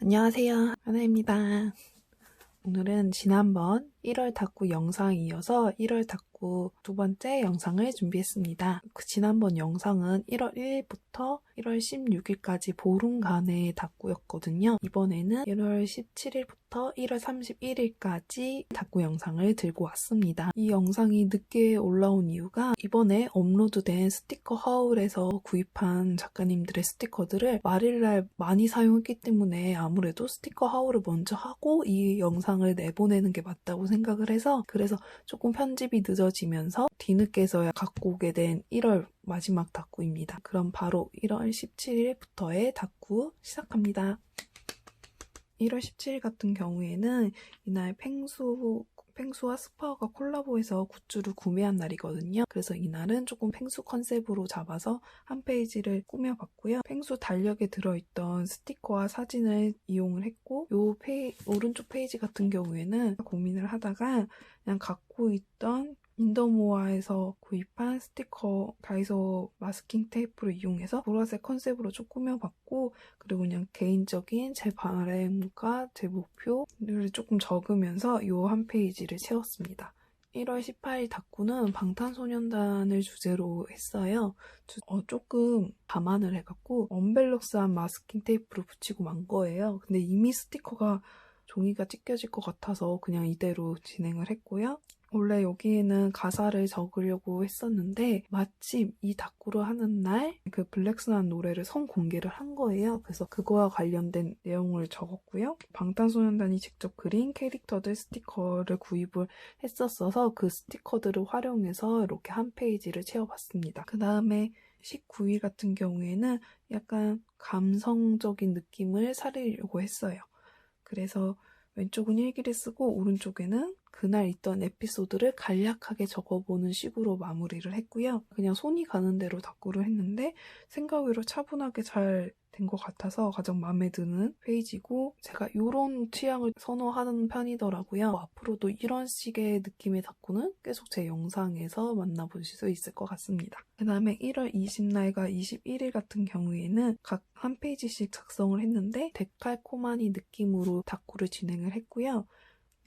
안녕하세요. 하나입니다. 오늘은 지난번 1월 탁구 영상에 이어서 1월 탁구 두 번째 영상을 준비했습니다. 그 지난번 영상은 1월 1일부터 1월 16일까지 보름간의 탁구였거든요. 이번에는 1월 17일부터 1월 31일까지 탁구 영상을 들고 왔습니다. 이 영상이 늦게 올라온 이유가 이번에 업로드된 스티커 하울에서 구입한 작가님들의 스티커들을 말일날 많이 사용했기 때문에 아무래도 스티커 하울을 먼저 하고 이 영상을 내보내는 게 맞다고 생각 을 해서 그래서 조금 편집이 늦어지면서 뒤늦게서야 갖고 오게 된 1월 마지막 탁구입니다. 그럼 바로 1월 17일부터의 탁구 시작합니다. 1월 17일 같은 경우에는 이날 펭수 펭수와 스파어가 콜라보해서 굿즈를 구매한 날이거든요. 그래서 이날은 조금 펭수 컨셉으로 잡아서 한 페이지를 꾸며봤고요. 펭수 달력에 들어있던 스티커와 사진을 이용을 했고 요 페이, 오른쪽 페이지 같은 경우에는 고민을 하다가 그냥 갖고 있던 인더모아에서 구입한 스티커 다이소 마스킹 테이프를 이용해서 보라색 컨셉으로 좀 꾸며봤고 그리고 그냥 개인적인 제 바램과 제 목표를 조금 적으면서 요 한 페이지를 채웠습니다. 1월 18일 탁구는 방탄소년단을 주제로 했어요. 어, 조금 감안을 해갖고 언밸런스한 마스킹 테이프를 붙이고 만 거예요. 근데 이미 스티커가 종이가 찢겨질 것 같아서 그냥 이대로 진행을 했고요. 원래 여기에는 가사를 적으려고 했었는데 마침 이 다꾸를 하는 날 그 블랙스난 노래를 선공개를 한 거예요. 그래서 그거와 관련된 내용을 적었고요. 방탄소년단이 직접 그린 캐릭터들 스티커를 구입을 했었어서 그 스티커들을 활용해서 이렇게 한 페이지를 채워봤습니다. 그 다음에 19일 같은 경우에는 약간 감성적인 느낌을 살리려고 했어요. 그래서 왼쪽은 일기를 쓰고 오른쪽에는 그날 있던 에피소드를 간략하게 적어보는 식으로 마무리를 했고요. 그냥 손이 가는 대로 닦구를 했는데 생각 외로 차분하게 잘 된 것 같아서 가장 마음에 드는 페이지고 제가 이런 취향을 선호하는 편이더라고요. 앞으로도 이런 식의 느낌의 닦구는 계속 제 영상에서 만나보실 수 있을 것 같습니다. 그 다음에 1월 20날과 21일 같은 경우에는 각 한 페이지씩 작성을 했는데 데칼코마니 느낌으로 닦구를 진행을 했고요.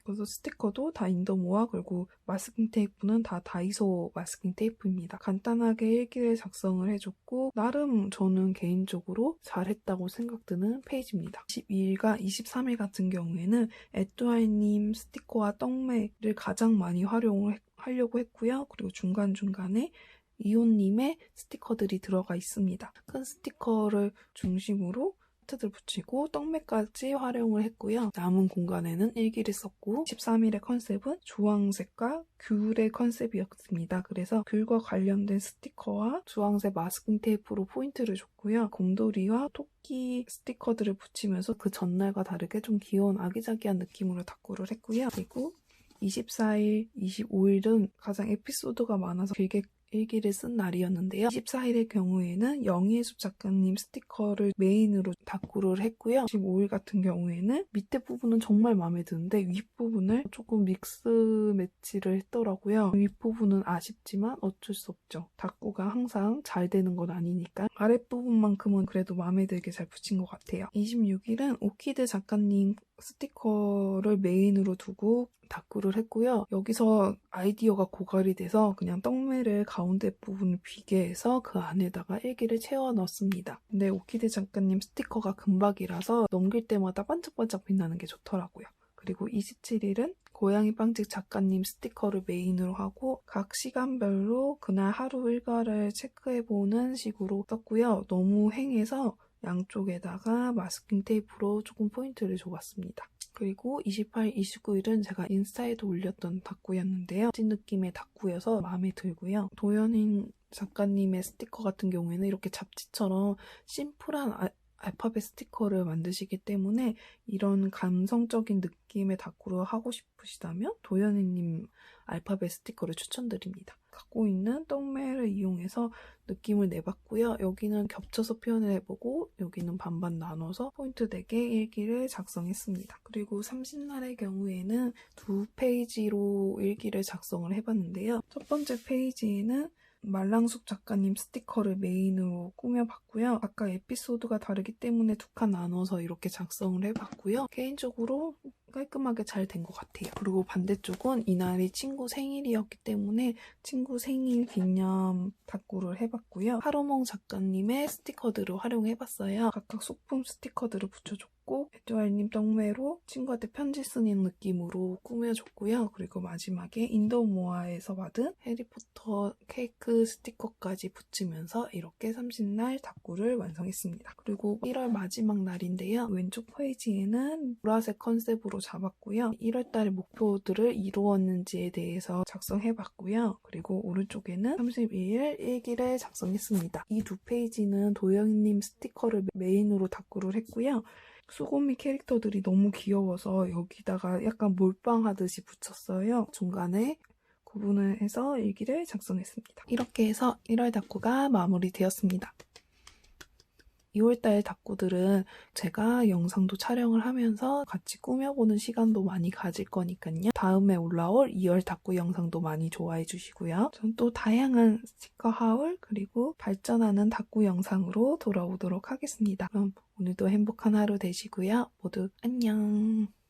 그래서 스티커도 다 인더모아 그리고 마스킹 테이프는 다 다이소 마스킹 테이프입니다. 간단하게 일기를 작성을 해줬고 나름 저는 개인적으로 잘했다고 생각드는 페이지입니다. 22일과 23일 같은 경우에는 에뚜아이님 스티커와 떡매를 가장 많이 활용을 하려고 했고요. 그리고 중간중간에 이온님의 스티커들이 들어가 있습니다. 큰 스티커를 중심으로 하트들 붙이고 떡매까지 활용을 했고요. 남은 공간에는 일기를 썼고 13일의 컨셉은 주황색과 귤의 컨셉이었습니다. 그래서 귤과 관련된 스티커와 주황색 마스킹 테이프로 포인트를 줬고요. 곰돌이와 토끼 스티커들을 붙이면서 그 전날과 다르게 좀 귀여운 아기자기한 느낌으로 닦구를 했고요. 그리고 24일, 25일은 가장 에피소드가 많아서 길게 일기를 쓴 날이었는데요. 24일의 경우에는 영희의숲 작가님 스티커를 메인으로 다꾸를 했고요. 15일 같은 경우에는 밑에 부분은 정말 마음에 드는데 윗부분을 조금 믹스 매치를 했더라고요. 윗부분은 아쉽지만 어쩔 수 없죠. 다꾸가 항상 잘 되는 건 아니니까 아랫부분만큼은 그래도 마음에 들게 잘 붙인 것 같아요. 26일은 오키드 작가님 스티커를 메인으로 두고 다꾸를 했고요. 여기서 아이디어가 고갈이 돼서 그냥 떡매를 가운데 부분을 비게 해서 그 안에다가 일기를 채워 넣습니다. 근데 오키드 작가님 스티커가 금박이라서 넘길 때마다 반짝반짝 빛나는 게 좋더라고요. 그리고 27일은 고양이 빵집 작가님 스티커를 메인으로 하고 각 시간별로 그날 하루 일과를 체크해보는 식으로 썼고요. 너무 행해서 양쪽에다가 마스킹 테이프로 조금 포인트를 줘봤습니다. 그리고 28, 29일은 제가 인스타에도 올렸던 닭구였는데요. 찐 느낌의 닭구여서 마음에 들고요. 도연인 작가님의 스티커 같은 경우에는 이렇게 잡지처럼 심플한 아, 알파벳 스티커를 만드시기 때문에 이런 감성적인 느낌의 다꾸를 하고 싶으시다면 도연이님 알파벳 스티커를 추천드립니다. 갖고 있는 떡매를 이용해서 느낌을 내봤고요. 여기는 겹쳐서 표현을 해보고 여기는 반반 나눠서 포인트 4개 일기를 작성했습니다. 그리고 30날의 경우에는 두 페이지로 일기를 작성을 해봤는데요. 첫 번째 페이지에는 말랑숙 작가님 스티커를 메인으로 꾸며봤고요. 아까 에피소드가 다르기 때문에 두 칸 나눠서 이렇게 작성을 해봤고요. 개인적으로 깔끔하게 잘 된 것 같아요. 그리고 반대쪽은 이날이 친구 생일이었기 때문에 친구 생일 기념 다꾸를 해봤고요. 하로몽 작가님의 스티커들을 활용해봤어요. 각각 소품 스티커들을 붙여줬고 에듀알님 떡메로 친구한테 편지 쓰는 느낌으로 꾸며줬고요. 그리고 마지막에 인도모아에서 받은 해리포터 케이크 스티커까지 붙이면서 이렇게 30날 다꾸를 완성했습니다. 그리고 1월 마지막 날인데요. 왼쪽 페이지에는 보라색 컨셉으로 잡았고요. 1월달 목표들을 이루었는지에 대해서 작성해봤고요. 그리고 오른쪽에는 32일 일기를 작성했습니다. 이 두 페이지는 도영님 스티커를 메인으로 다꾸를 했고요. 수고미 캐릭터들이 너무 귀여워서 여기다가 약간 몰빵하듯이 붙였어요. 중간에 구분을 해서 일기를 작성했습니다. 이렇게 해서 1월 다꾸가 마무리되었습니다. 2월달 다꾸들은 제가 영상도 촬영을 하면서 같이 꾸며보는 시간도 많이 가질 거니까요. 다음에 올라올 2월 다꾸 영상도 많이 좋아해 주시고요. 전 또 다양한 스티커 하울 그리고 발전하는 다꾸 영상으로 돌아오도록 하겠습니다. 그럼 오늘도 행복한 하루 되시고요. 모두 안녕.